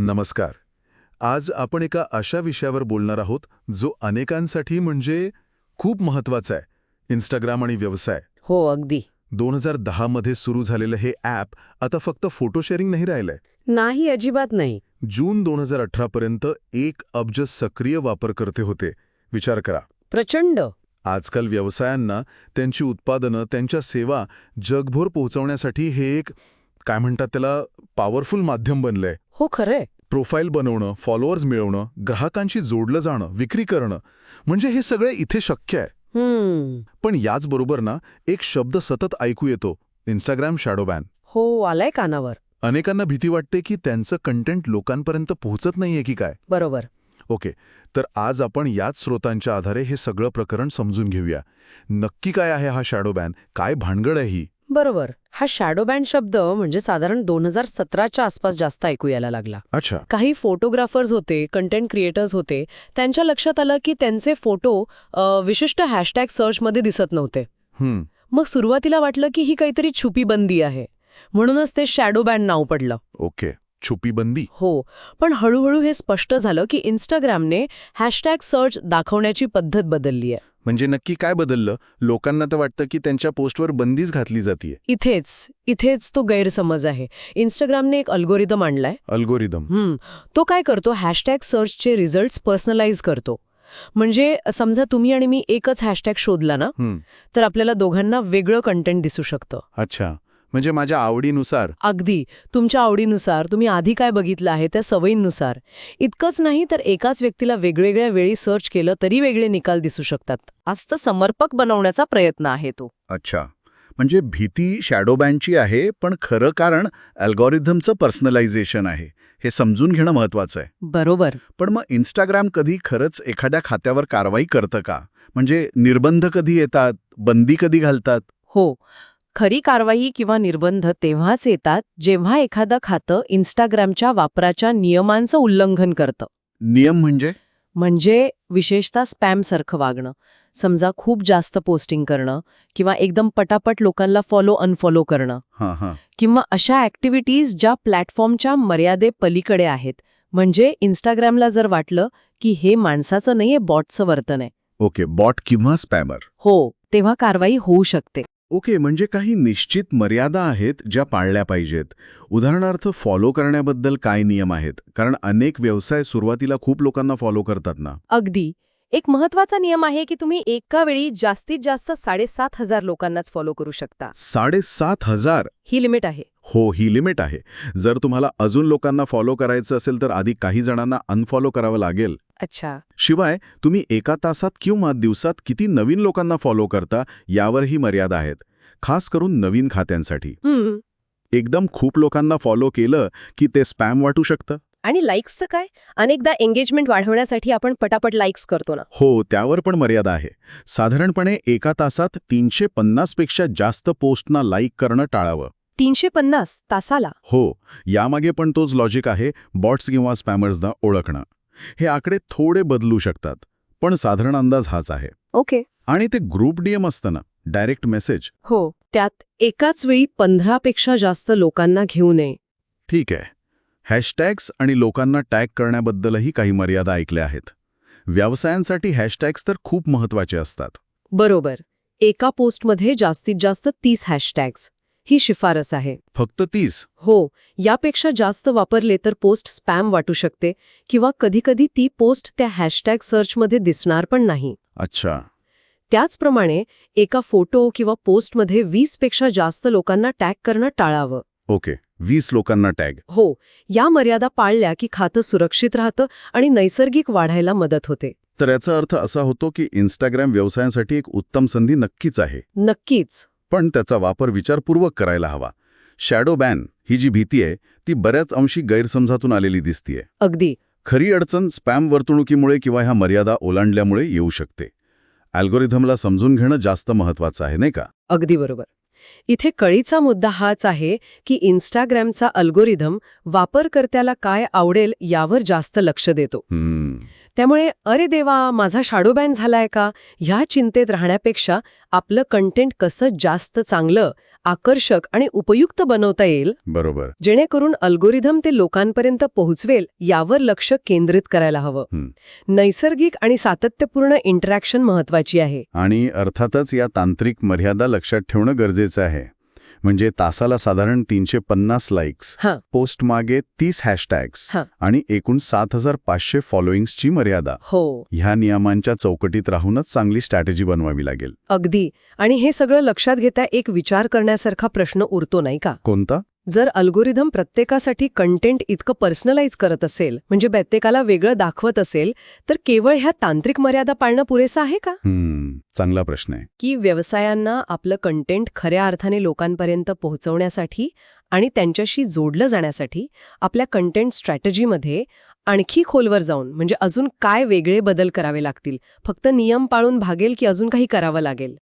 नमस्कार. आज आपण एका अशा विषयावर बोलणार आहोत जो अनेकांसाठी म्हणजे खूप महत्त्वाचा आहे इंस्टाग्राम आणि व्यवसाय. हो अगदी. दोन हजार दहामध्ये सुरू झालेलं हे ॲप आता फक्त फोटो शेअरिंग नाही राहिलंय. नाही अजिबात नाही. जून दोन हजार अठरापर्यंत एक अब्ज सक्रिय वापरकर्ते होते. विचार करा. प्रचंड. आजकाल व्यवसायांना त्यांची उत्पादनं त्यांच्या सेवा जगभर पोहोचवण्यासाठी हे एक काय म्हणतात त्याला पॉवरफुल माध्यम बनलंय. हो खरंय. प्रोफाईल बनवणं फॉलोअर्स मिळवणं ग्राहकांशी जोडलं जाणं विक्री करणं म्हणजे हे सगळे इथे शक्य आहे. पण याचबरोबर ना एक शब्द सतत ऐकू येतो इंस्टाग्राम शॅडो बॅन हो आलाय कानावर. अनेकांना भीती वाटते की त्यांचं कंटेंट लोकांपर्यंत पोहोचत नाहीये की काय? बरोबर. ओके तर आज आपण याच स्रोतांच्या आधारे हे सगळं प्रकरण समजून घेऊया. नक्की काय आहे हा शॅडो बॅन काय भानगड आहे ही? बरोबर. हा शॅडो बँड शब्द म्हणजे साधारण दोन हजार सतराच्या आसपास जास्त ऐकू यायला लागला. अच्छा. काही फोटोग्राफर्स होते कंटेंट क्रिएटर्स होते त्यांच्या लक्षात आलं की त्यांचे फोटो विशिष्ट हॅशटॅग सर्चमध्ये दिसत नव्हते. हम्म. मग सुरुवातीला वाटलं की ही काहीतरी छुपी बंदी आहे. म्हणूनच ते शॅडो बँड नाव पडलं. ओके. छुपी बंदी हो पण हळूहळू हे स्पष्ट झालं की इन्स्टाग्रामने हॅशटॅग सर्च दाखवण्याची पद्धत बदलली आहे. म्हणजे नक्की काय बदललं? लोकांना तर वाटतं की त्यांच्या पोस्टवर बंदीच घातली जातीये. इथेच इथेच तो गैरसमज आहे. इन्स्टाग्रामने एक अल्गोरिदम आणलाय. अल्गोरिदम तो काय करतो? हॅशटॅग सर्चचे रिझल्ट्स पर्सनलाइज करतो. म्हणजे समजा तुम्ही आणि मी एकच हॅशटॅग शोधला ना तर आपल्याला दोघांना वेगळं कंटेंट दिसू शकतं. अच्छा. म्हणजे माझ्या आवडीनुसार. अगदी. तुमच्या आवडीनुसार. तुम्ही आधी काय बघितलं आहे त्या सवयींनुसार. इतकंच नाही तर एकाच व्यक्तीला वेगवेगळ्या वेळी सर्च केलं तरी वेगळे निकाल दिसू शकतात. असतं समर्पक बनवण्याचा प्रयत्न आहे तो. अच्छा. म्हणजे भीती शॅडो बँडची आहे पण खरं कारण अल्गोरिथमचं पर्सनलायझेशन आहे. हे समजून घेणं महत्वाचं आहे. बरोबर. पण मग इंस्टाग्राम कधी खरंच एखाद्या खात्यावर कारवाई करतं का? म्हणजे निर्बंध कधी येतात? बंदी कधी घालतात? हो. खरी कारवाई किंवा निर्बंध तेव्हाच येतात जेव्हा एखादं खातं इन्स्टाग्रामच्या वापराच्या नियमांचं उल्लंघन करतं. नियम म्हणजे? म्हणजे विशेषतः स्पॅमसारखं वागणं. समजा खूप जास्त पोस्टिंग करणं किंवा एकदम पटापट लोकांना फॉलो अनफॉलो करणं. हां हां. किंवा अशा ॲक्टिव्हिटीज ज्या प्लॅटफॉर्मच्या मर्यादे पलीकडे आहेत. म्हणजे इन्स्टाग्रामला जर वाटलं की हे माणसाचं नाहीये बॉटचं वर्तन आहे. ओके बॉट किंवा स्पॅमर हो तेव्हा कारवाई होऊ शकते. ओके म्हणजे काही निश्चित मर्यादा आहेत ज्या पाळल्या पाहिजेत. उदाहरणार्थ फॉलो करण्याबद्दल काय नियम आहेत? कारण अनेक व्यवसाय सुरुवातीला खूप लोकांना फॉलो करतात ना. अगदी. एक महत्त्वाचा नियम आहे की तुम्ही एका वेळी जास्तीत जास्त साडेसात हजार लोकांनाच फॉलो करू शकता. साडेसात हजार? ही लिमिट आहे. हो ही लिमिट आहे. जर तुम्हाला अजून लोकांना फॉलो करायचं असेल तर आधी काही जणांना अनफॉलो करावं लागेल. अच्छा. शिवाय तुम्ही एका तासात किंवा दिवसात किती नवीन लोकांना फॉलो करता यावरही मर्यादा आहेत. खास करून नवीन खात्यांसाठी. एकदम खूप लोकांना फॉलो केलं की ते स्पॅम वाटू शकतं. आणि लाईक्सचं काय? अनेकदा एंगेजमेंट वाढवण्यासाठी आपण पटापट लाईक्स करतो ना. हो त्यावर पण मर्यादा आहे. साधारणपणे एका तासात तीनशे पन्नासपेक्षा जास्त पोस्टना लाईक करणं टाळावं. तीनशे पन्नास तासाला. हो यामागे पण तोच लॉजिक आहे बॉट्स किंवा स्पॅमर्सना ओळखणं. हे आकडे थोडे बदलू शकतात पण साधारण अंदाज हाच आहे. ओके. आणि ते ग्रुप डीएम असतं ना डायरेक्ट मेसेज हो त्यात एकाच वेळी पंधरापेक्षा जास्त लोकांना घेऊ नये. ठीक आहे. हॅशटॅग्स आणि लोकांना टॅग करण्याबद्दलही काही मर्यादा ऐकल्या आहेत. व्यवसायांसाठी हॅशटॅग्स तर खूप महत्त्वाचे असतात. बरोबर. एका पोस्टमध्ये जास्तीत जास्त तीस हॅशटॅग्स ही शिफारस आहे. फक्त तीस? हो यापेक्षा जास्त वापरले तर पोस्ट स्पॅम वाटू शकते किंवा कधीकधी ती पोस्ट त्या हॅशटॅग सर्चमध्ये दिसणार पण नाही. अच्छा. त्याचप्रमाणे एका फोटो किंवा पोस्टमध्ये वीसपेक्षा जास्त लोकांना टॅग करणं टाळावं. ओके वीस लोकांना टॅग. हो या मर्यादा पाळल्या की खातं सुरक्षित राहतं आणि नैसर्गिक वाढायला मदत होते. तर याचा अर्थ असा होतो की इंस्टाग्राम व्यवसायांसाठी एक उत्तम संधी नक्कीच आहे. नक्कीच. पण त्याचा वापर विचारपूर्वक करायला हवा. शॅडो बॅन ही जी भीती आहे ती बऱ्याच अंशी गैरसमजातून आलेली दिसतीये. अगदी. खरी अडचण स्पॅम वर्तणुकीमुळे किंवा ह्या मर्यादा ओलांडल्यामुळे येऊ शकते. अल्गोरिथमला समजून घेणं जास्त महत्वाचं आहे नाही का? अगदी बरोबर. इथे कळीचा मुद्दा हाच आहे की इन्स्टाग्रामचा अल्गोरिदम वापरकर्त्याला काय आवडेल यावर जास्त लक्ष देतो. त्यामुळे अरे देवा माझा शाडो बॅन झालाय का? ह्या चिंतेत राहण्यापेक्षा आपलं कंटेंट कसं जास्त चांगलं आकर्षक आणि उपयुक्त बनवता येईल. बरोबर. जेणेकरून अल्गोरिदम ते लोकांपर्यंत पोहोचवेल यावर लक्ष केंद्रित करायला हवं. नैसर्गिक आणि सातत्यपूर्ण इंटरॅक्शन महत्वाची आहे. आणि अर्थातच या तांत्रिक मर्यादा लक्षात ठेवणं गरजेचं आहे. म्हणजे तासाला साधारण तीनशे पन्नास लाईक्स. पोस्ट मागे तीस हॅशटॅग्स. आणि एकूण सात हजार पाचशे फॉलोईंग्सची मर्यादा. हो. ह्या नियमांच्या चौकटीत राहूनच चांगली स्ट्रॅटेजी बनवावी लागेल. अगदी. आणि हे सगळं लक्षात घेता एक विचार करण्यासारखा प्रश्न उरतो नाही का? कोणता? जर अल्गोरिदम प्रत्येकासाठी कंटेंट इतकं पर्सनलाइज करत असेल म्हणजे प्रत्येकाला वेगळं दाखवत असेल तर केवळ ह्या तांत्रिक मर्यादा पाळणं पुरेसं आहे का? चांगला प्रश्न आहे. की व्यवसायांना आपलं कंटेंट खऱ्या अर्थाने लोकांपर्यंत पोहोचवण्यासाठी आणि त्यांच्याशी जोडलं जाण्यासाठी आपल्या कंटेंट स्ट्रॅटेजीमध्ये आणखी खोलवर जाऊन म्हणजे अजून काय वेगळे बदल करावे लागतील? फक्त नियम पाळून भागेल की अजून काही करावं लागेल?